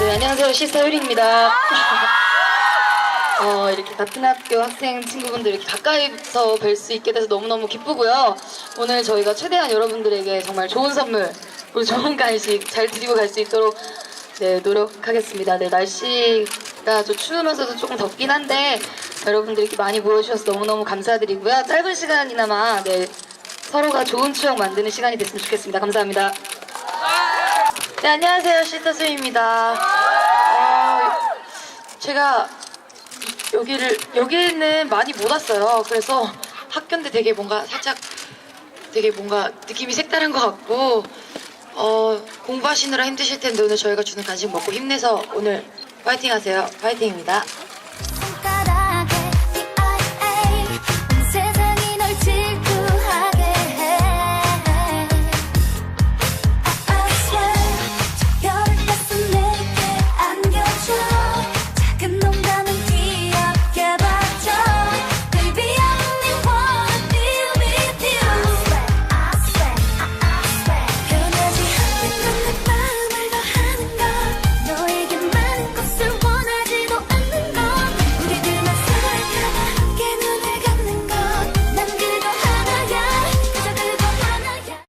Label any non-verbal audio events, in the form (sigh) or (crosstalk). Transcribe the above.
안녕하세요. 시스터 효리입니다. (laughs) 어, 이렇게 같은 학교 학생 친구분들 이렇게 가까이서 뵐 수 있게 돼서 너무너무 기쁘고요. 오늘 저희가 최대한 여러분들에게 정말 좋은 선물, 그리고 좋은 간식 잘 드리고 갈 수 있도록 네, 노력하겠습니다. 네, 날씨가 좀 추우면서도 조금 덥긴 한데 여러분들 이렇게 많이 모여주셔서 너무너무 감사드리고요. 짧은 시간이나마 네, 서로가 좋은 추억 만드는 시간이 됐으면 좋겠습니다. 감사합니다. 네, 안녕하세요. 시터스입니다. 어, 제가 여기를, 여기는 많이 못 왔어요. 그래서 학교인데 되게 뭔가 살짝 되게 뭔가 느낌이 색다른 것 같고, 어, 공부하시느라 힘드실 텐데 오늘 저희가 주는 간식 먹고 힘내서 오늘 파이팅 하세요. 파이팅입니다.